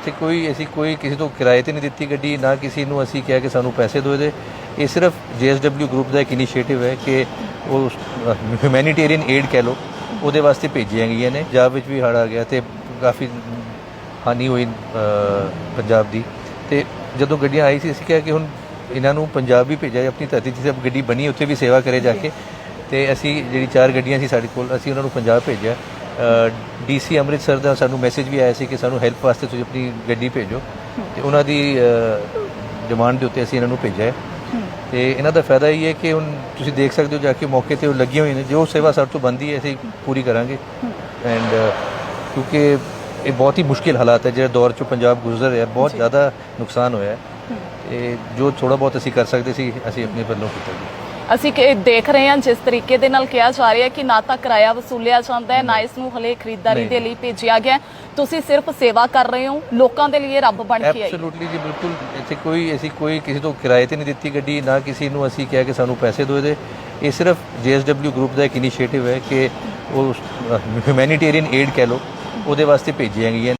ਇੱਥੇ ਕੋਈ ਅਸੀਂ ਕੋਈ ਕਿਸੇ ਤੋਂ ਕਿਰਾਏ ਤੇ ਨਹੀਂ ਦਿੱਤੀ ਗੱਡੀ, ਨਾ ਕਿਸੇ ਨੂੰ ਅਸੀਂ ਕਿਹਾ ਕਿ ਸਾਨੂੰ ਪੈਸੇ ਦਿਓ ਇਹਦੇ ਇਹ ਸਿਰਫ JSW ਗਰੁੱਪ ਦਾ ਇੱਕ ਇਨੀਸ਼ੀਏਟਿਵ ਹੈ ਕਿ ਉਹ ਹਿਊਮੈਨਿਟੇਰੀਅਨ ਏਡ ਕਹਿ ਲਓ, ਉਹਦੇ ਵਾਸਤੇ ਭੇਜੀਆਂ ਗਈਆਂ ਨੇ। ਪੰਜਾਬ ਵਿੱਚ ਵੀ ਹੜ੍ਹ ਆ ਗਿਆ ਤੇ ਕਾਫੀ ਹਾਨੀ ਹੋਈ ਪੰਜਾਬ ਦੀ। ਤੇ ਜਦੋਂ ਗੱਡੀਆਂ ਆਈ ਸੀ, ਅਸੀਂ ਕਿਹਾ ਕਿ ਹੁਣ ਇਹਨਾਂ ਨੂੰ ਪੰਜਾਬ ਵੀ ਭੇਜਿਆ ਆਪਣੀ ਧਰਤੀ ਜਿੱਥੇ ਗੱਡੀ ਬਣੀ, ਉੱਥੇ ਵੀ ਸੇਵਾ ਕਰੇ ਜਾ ਕੇ। ਤੇ ਅਸੀਂ ਜਿਹੜੀ ਚਾਰ ਗੱਡੀਆਂ ਸੀ ਸਾਡੇ ਕੋਲ, ਅਸੀਂ ਉਹਨਾਂ ਨੂੰ ਪੰਜਾਬ ਭੇਜਿਆ। ਡੀਸੀ ਅੰਮ੍ਰਿਤਸਰ ਦਾ ਸਾਨੂੰ ਮੈਸੇਜ ਵੀ ਆਇਆ ਸੀ ਕਿ ਸਾਨੂੰ ਹੈਲਪ ਵਾਸਤੇ ਤੁਸੀਂ ਆਪਣੀ ਗੱਡੀ ਭੇਜੋ। ਤੇ ਉਹਨਾਂ ਦੀ ਡਿਮਾਂਡ ਦੇ ਉੱਤੇ ਅਸੀਂ ਇਹਨਾਂ ਨੂੰ ਭੇਜਿਆ ਹੈ। ਤੇ ਇਹਨਾਂ ਦਾ ਫਾਇਦਾ ਇਹ ਹੈ ਕਿ ਹੁਣ ਤੁਸੀਂ ਦੇਖ ਸਕਦੇ ਹੋ ਜਾ ਕੇ ਮੌਕੇ ਤੇ ਉਹ ਲੱਗੀਆਂ ਹੋਈਆਂ ਨੇ ਜੋ ਸੇਵਾ ਸਾਡੇ ਤੋਂ ਬੰਦੀ ਹੈ ਅਸੀਂ ਪੂਰੀ ਕਰਾਂਗੇ। ਐਂਡ ਕਿਉਂਕਿ ਇਹ ਬਹੁਤ ਹੀ ਮੁਸ਼ਕਿਲ ਹਾਲਾਤ ਹੈ ਜਿਹੜੇ ਦੌਰ ਚੋਂ ਪੰਜਾਬ ਗੁਜ਼ਰ ਰਿਹਾ ਬਹੁਤ ਜ਼ਿਆਦਾ ਨੁਕਸਾਨ ਹੋਇਆ ਹੈ। ਤੇ ਜੋ ਥੋੜਾ ਬਹੁਤ ਅਸੀਂ ਕਰ ਸਕਦੇ ਸੀ ਅਸੀਂ ਆਪਣੇ ਵੱਲੋਂ ਕੀਤਾ ਜੀ। ਅਸੀਂ ਕਿ ਦੇਖ ਰਹੇ ਹਾਂ ਜਿਸ ਤਰੀਕੇ ਦੇ ਨਾਲ ਕਿਹਾ ਜਾ ਰਿਹਾ ਹੈ ਕਿ ਨਾ ਤਾਂ ਕਿਰਾਇਆ ਵਸੂਲਿਆ ਜਾਂਦਾ ਹੈ ਨਾ ਇਸ ਨੂੰ ਹਲੇ ਖਰੀਦਦਾਰੀ। ਦੇ ਲਈ ਭੇਜਿਆ ਗਿਆ। ਤੁਸੀਂ ਸਿਰਫ ਸੇਵਾ ਕਰ ਰਹੇ ਹੋ ਲੋਕਾਂ ਦੇ ਲਈ ਇਹ ਰੱਬ ਬਣ ਕੇ ਆਈ। ਐਬਸੋਲੂਟਲੀ ਜੀ ਬਿਲਕੁਲ। ਇੱਥੇ ਕੋਈ ਅਸੀਂ ਕੋਈ ਕਿਸੇ ਤੋਂ ਕਿਰਾਏ ਤੇ ਨਹੀਂ ਦਿੱਤੀ ਗੱਡੀ ਨਾ ਕਿਸੇ ਨੂੰ ਅਸੀਂ ਕਿਹਾ ਕਿ ਸਾਨੂੰ ਪੈਸੇ ਦਿਓ ਇਹਦੇ। ਇਹ ਸਿਰਫ JSW ਗਰੁੱਪ ਦਾ ਇੱਕ ਇਨੀਸ਼ੀਏਟਿਵ ਹੈ ਕਿ ਉਹ ਹਿਊਮੈਨਿਟੇਰੀਅਨ ਏਡ ਕਹਿ ਲਓ ਉਹਦੇ ਵਾਸਤੇ ਭੇਜੀਆਂ ਗਈਆਂ